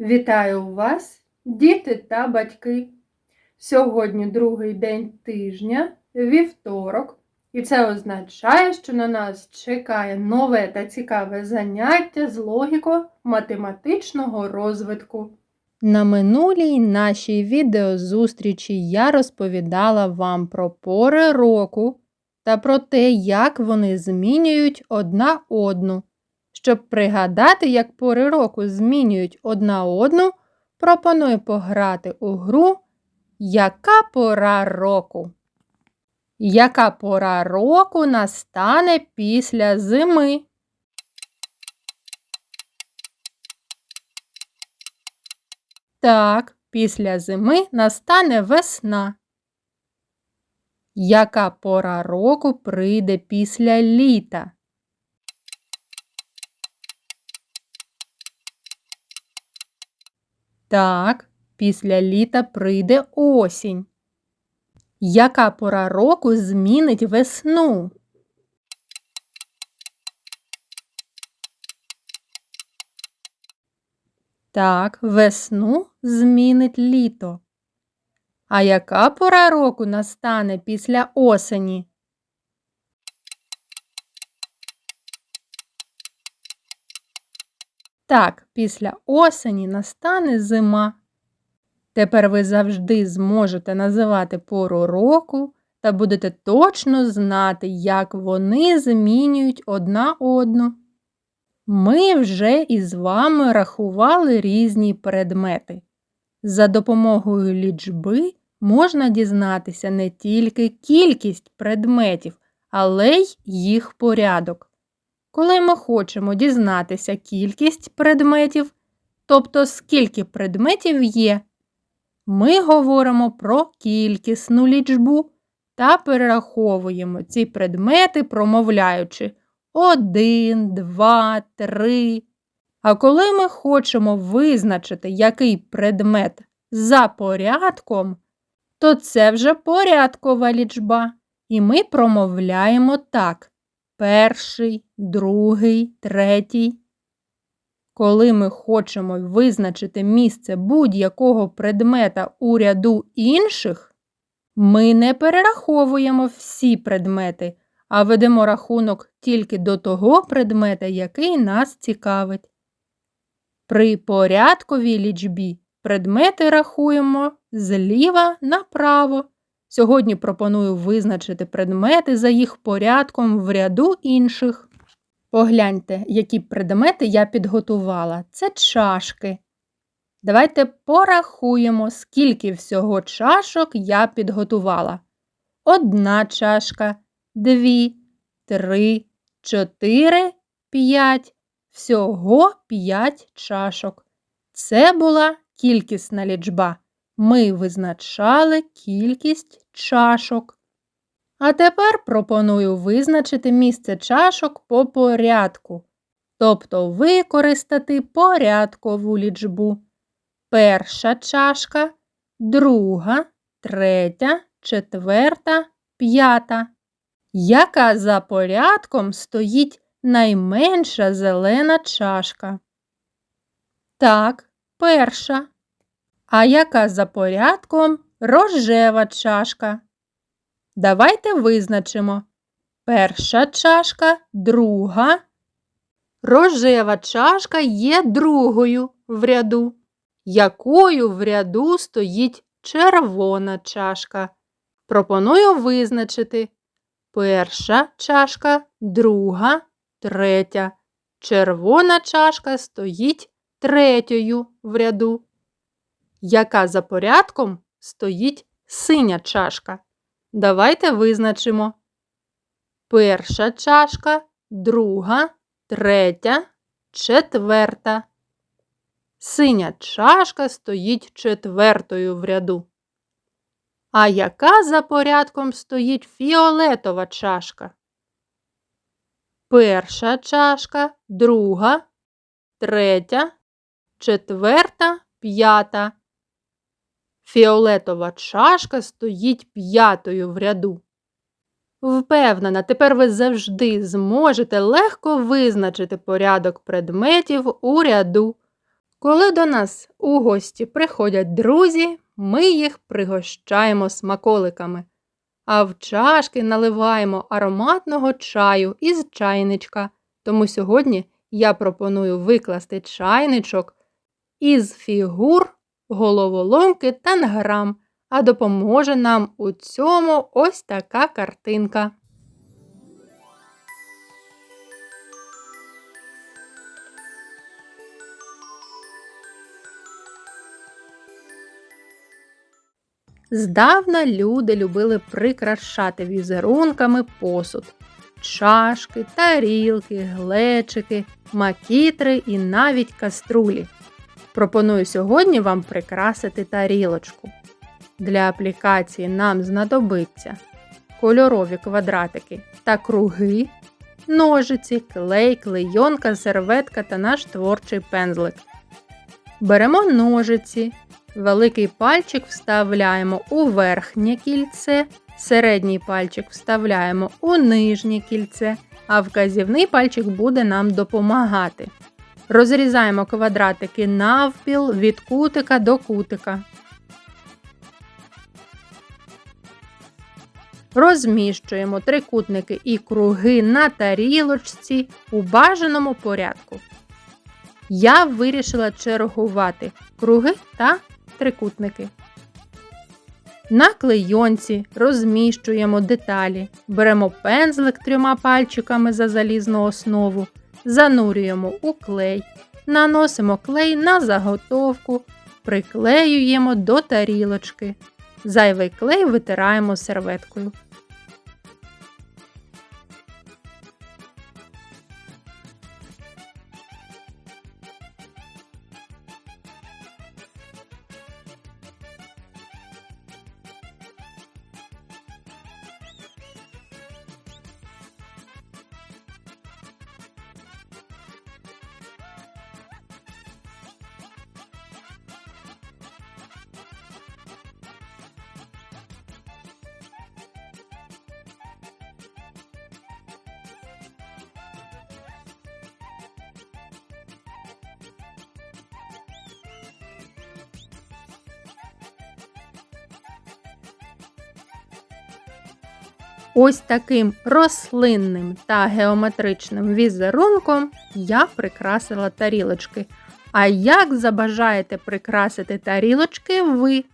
Вітаю вас, діти та батьки! Сьогодні другий день тижня, вівторок, і це означає, що на нас чекає нове та цікаве заняття з логіко-математичного розвитку. На минулій нашій відеозустрічі я розповідала вам про пори року та про те, як вони змінюють одна одну. Щоб пригадати, як пори року змінюють одна одну, пропоную пограти у гру Яка пора року? Яка пора року настане після зими? Так, після зими настане весна. Яка пора року прийде після літа? Так, після літа прийде осінь. Яка пора року змінить весну? Так, весну змінить літо. А яка пора року настане після осені? Так, після осені настане зима. Тепер ви завжди зможете називати пору року та будете точно знати, як вони змінюють одна одну. Ми вже із вами рахували різні предмети. За допомогою лічби можна дізнатися не тільки кількість предметів, але й їх порядок. Коли ми хочемо дізнатися кількість предметів, тобто скільки предметів є, ми говоримо про кількісну лічбу та перераховуємо ці предмети, промовляючи 1, 2, 3. А коли ми хочемо визначити, який предмет за порядком, то це вже порядкова лічба, і ми промовляємо так перший, другий, третій. Коли ми хочемо визначити місце будь-якого предмета у ряду інших, ми не перераховуємо всі предмети, а ведемо рахунок тільки до того предмета, який нас цікавить. При порядковій лічбі предмети рахуємо зліва направо. Сьогодні пропоную визначити предмети за їх порядком в ряду інших. Погляньте, які предмети я підготувала. Це чашки. Давайте порахуємо, скільки всього чашок я підготувала. Одна чашка, дві, три, чотири, п'ять. Всього п'ять чашок. Це була кількісна лічба ми визначали кількість чашок. А тепер пропоную визначити місце чашок по порядку, тобто використати порядкову лічбу. Перша чашка, друга, третя, четверта, п'ята. Яка за порядком стоїть найменша зелена чашка? Так, перша. А яка за порядком рожева чашка? Давайте визначимо. Перша чашка, друга. Рожева чашка є другою в ряду. Якою в ряду стоїть червона чашка? Пропоную визначити. Перша чашка, друга, третя. Червона чашка стоїть третьою в ряду яка за порядком стоїть синя чашка. Давайте визначимо. Перша чашка, друга, третя, четверта. Синя чашка стоїть четвертою в ряду. А яка за порядком стоїть фіолетова чашка? Перша чашка, друга, третя, четверта, п'ята. Фіолетова чашка стоїть п'ятою в ряду. Впевнена, тепер ви завжди зможете легко визначити порядок предметів у ряду, Коли до нас у гості приходять друзі, ми їх пригощаємо смаколиками, а в чашки наливаємо ароматного чаю із чайничка. Тому сьогодні я пропоную викласти чайничок із фігур, головоломки та награм, а допоможе нам у цьому ось така картинка. Здавна люди любили прикрашати візерунками посуд. Чашки, тарілки, глечики, макітри і навіть каструлі. Пропоную сьогодні вам прикрасити тарілочку. Для аплікації нам знадобиться кольорові квадратики та круги, ножиці, клей, клейонка, серветка та наш творчий пензлик. Беремо ножиці, великий пальчик вставляємо у верхнє кільце, середній пальчик вставляємо у нижнє кільце, а вказівний пальчик буде нам допомагати. Розрізаємо квадратики навпіл від кутика до кутика. Розміщуємо трикутники і круги на тарілочці у бажаному порядку. Я вирішила чергувати круги та трикутники. На клейонці розміщуємо деталі, беремо пензлик трьома пальчиками за залізну основу, занурюємо у клей, наносимо клей на заготовку, приклеюємо до тарілочки. Зайвий клей витираємо серветкою. Ось таким рослинним та геометричним візерунком я прикрасила тарілочки. А як забажаєте прикрасити тарілочки ви?